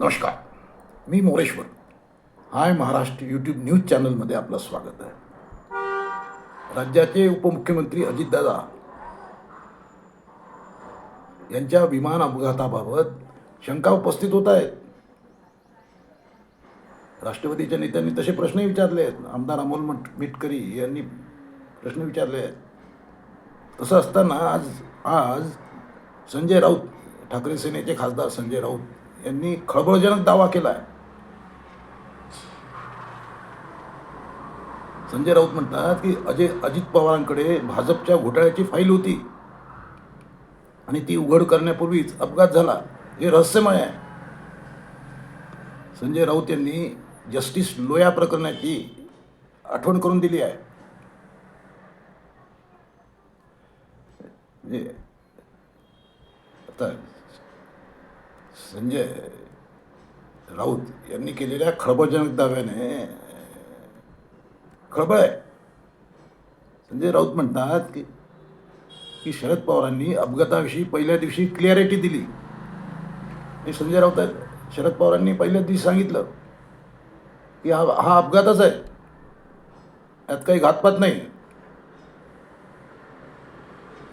नमस्कार मी Moreshwar. Hi Maharashtra YouTube news चॅनलमध्ये आपलं स्वागत आहे. राज्याचे उपमुख्यमंत्री अजितदादा यांच्या विमान अपघाताबाबत शंका उपस्थित होत आहेत. राष्ट्रवादीच्या नेत्यांनी तसे प्रश्नही विचारले आहेत. आमदार अमोल मट मिटकरी यांनी प्रश्न विचारले आहेत. तसं असताना आज आज संजय राऊत ठाकरे सेनेचे खासदार संजय राऊत यांनी खळबळजनक दावा केला आहे संजय राऊत म्हणतात की अजय अजित पवारांकडे भाजपच्या घोटाळ्याची फाईल होती. आणि ती उघड करण्यापूर्वीच अपघात झाला. हे रहस्यमय आहे. संजय राऊत यांनी जस्टिस लोया प्रकरणाची आठवण करून दिली आहे. म्हणजे आता संजय राऊत यांनी केलेल्या खळबळजनक दाव्याने खळबळ आहे. संजय राऊत म्हणतात की की शरद पवारांनी अपघाताविषयी पहिल्या दिवशी क्लिअरिटी दिली. आणि संजय राऊत आहेत. शरद पवारांनी पहिल्या दिवशी सांगितलं की हा हा अपघातच आहे. यात काही घातपात नाही.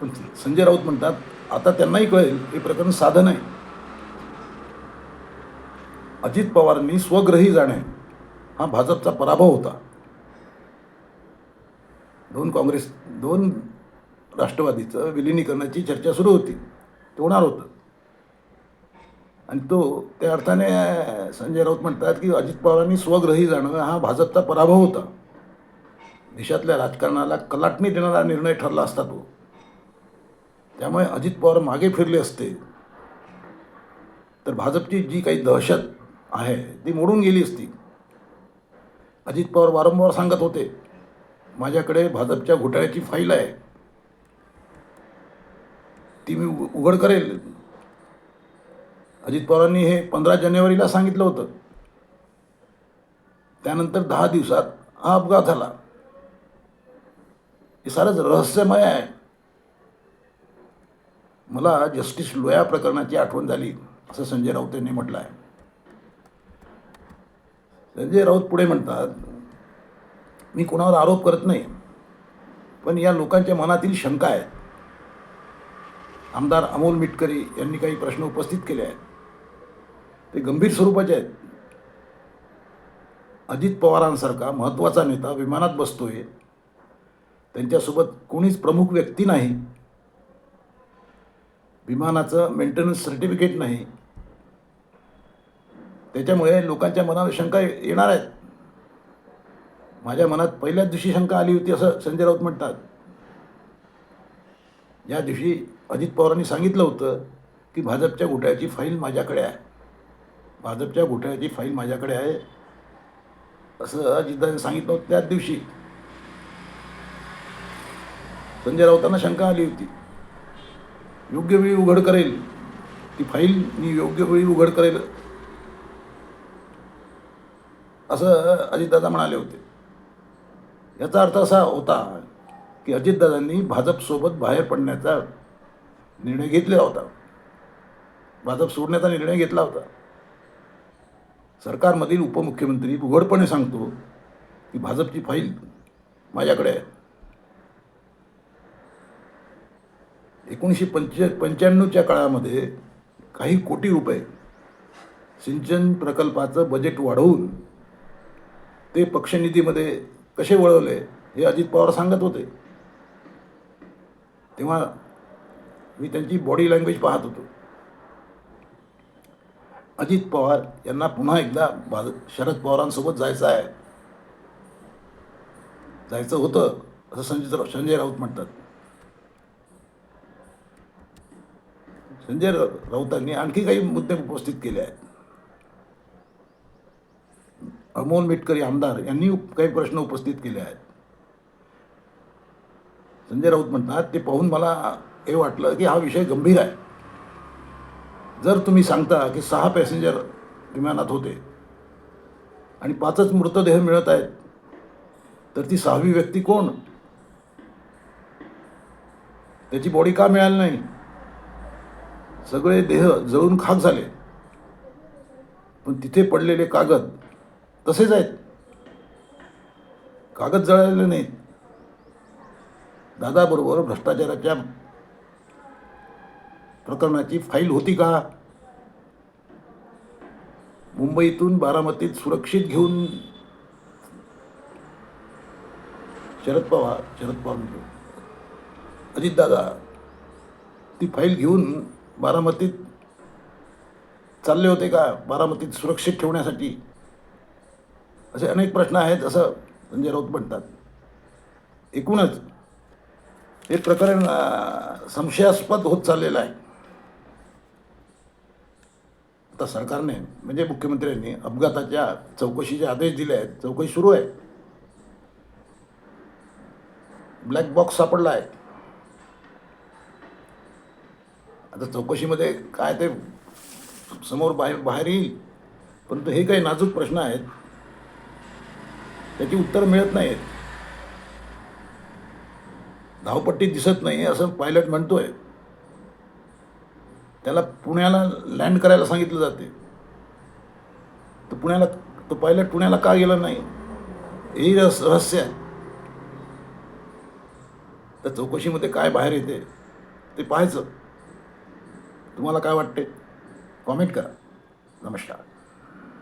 पण संजय राऊत म्हणतात आता त्यांनाही कळेल हे प्रकरण साधं नाही. अजित पवारांनी स्वग्रही जाणे हा भाजपचा पराभव होता. दोन काँग्रेस दोन राष्ट्रवादीचं विलिनीकरणाची चर्चा सुरू होती. ते होणार होतं. आणि तो त्या अर्थाने संजय राऊत म्हणतात की अजित पवारांनी स्वग्रही जाणं हा भाजपचा पराभव होता. देशातल्या राजकारणाला कलाटणी देणारा निर्णय ठरला असता तो. त्यामुळे अजित पवार मागे फिरले असते. तर भाजपची जी काही दहशत आहे. ती मोडून गेली असती. अजित पवार वारंवार सांगत होते माझ्याकडे भाजपच्या घोटाळ्याची फाईल आहे. ती मी उघड करेल. अजित पवारांनी हे पंधरा जानेवारीला सांगितलं होतं. त्यानंतर दहा दिवसात हा अपघात झाला. हे सारंच रहस्यमय आहे. मला जस्टिस लोया प्रकरणाची आठवण झाली असं संजय राऊत यांनी म्हटलं आहे. संजय राऊत पुढे म्हणतात मी कोणावर आरोप करत नाही पण या लोकांच्या मनातील शंका आहेत. आमदार अमोल मिटकरी यांनी काही प्रश्न उपस्थित केले आहेत. ते गंभीर स्वरूपाचे आहेत. अजित पवारांसारखा महत्त्वाचा नेता विमानात बसतोय. त्यांच्यासोबत कोणीच प्रमुख व्यक्ती नाही. विमानाचं मेंटेनन्स सर्टिफिकेट नाही. त्याच्यामुळे लोकांच्या मनावर शंका येणार आहेत. माझ्या मनात पहिल्याच दिवशी शंका आली होती असं संजय राऊत म्हणतात. या दिवशी अजित पवारांनी सांगितलं होतं की भाजपच्या घोटाळ्याची फाईल माझ्याकडे आहे. भाजपच्या घोटाळ्याची फाईल माझ्याकडे आहे असं अजितदादांनी सांगितलं होतं त्याच दिवशी. संजय राऊतांना शंका आली होती. योग्य वेळी उघड करेल. ती फाईल मी योग्य वेळी उघड करेल असं अजितदादा म्हणाले होते. याचा अर्थ असा होता की अजितदादांनी भाजपसोबत बाहेर पडण्याचा निर्णय घेतलेला होता. भाजप सोडण्याचा निर्णय घेतला होता. सरकारमधील उपमुख्यमंत्री उघडपणे सांगतो की भाजपची फाईल माझ्याकडे आहे. एकोणीसशे पंच पंच्याण्णवच्या काळामध्ये काही कोटी रुपये सिंचन प्रकल्पाचं बजेट वाढवून ते पक्षनिधीमध्ये कसे वळवले हे अजित पवार सांगत होते. तेव्हा मी त्यांची बॉडी लँग्वेज पाहत होतो. अजित पवार यांना पुन्हा एकदा भाज शरद पवारांसोबत जायचं आहे. जायचं होतं असं संजय संजय राऊत म्हणतात. संजय राऊतांनी आणखी काही मुद्दे उपस्थित केले आहेत. अमोल मिटकरी आमदार यांनी काही प्रश्न उपस्थित केले आहेत. संजय राऊत म्हणतात ते पाहून मला हे वाटलं की हा विषय गंभीर आहे. जर तुम्ही सांगता की सहा पॅसेंजर विमानात होते आणि पाचच मृतदेह मिळत आहेत तर ती सहावी व्यक्ती कोण? त्याची बॉडी का मिळाली नाही? सगळे देह जळून खाक झाले. पण तिथे पडलेले कागद तसेच आहेत. कागद जळालेले नाहीत. दादाबरोबर भ्रष्टाचाराच्या प्रकरणाची फाईल होती का? मुंबईतून बारामतीत सुरक्षित घेऊन शरद पवार शरद पवार अजित अजितदादा ती फाईल घेऊन बारामतीत चालले होते का? बारामतीत सुरक्षित ठेवण्यासाठी? असे अनेक प्रश्न आहेत असं संजय राऊत म्हणतात. एकूणच हे प्रकरण संशयास्पद होत चाललेलं आहे. आता सरकारने म्हणजे मुख्यमंत्र्यांनी अपघाताच्या चौकशीचे आदेश दिले आहेत चौकशी सुरू आहे. ब्लॅक बॉक्स सापडला आहे. आता चौकशीमध्ये काय ते समोर बाहेर बाहेर येईल. परंतु हे काही नाजूक प्रश्न आहेत. त्याची उत्तर मिळत नाहीत. धावपट्टी दिसत नाही असं पायलट म्हणतोय. त्याला पुण्याला लँड करायला सांगितलं जाते. तर पुण्याला तो पायलट पुण्याला का गेला नाही? हे रस रहस्य आहे. त्या चौकशीमध्ये काय बाहेर येते ते पाहायचं. तुम्हाला काय वाटते? कॉमेंट करा. नमस्कार.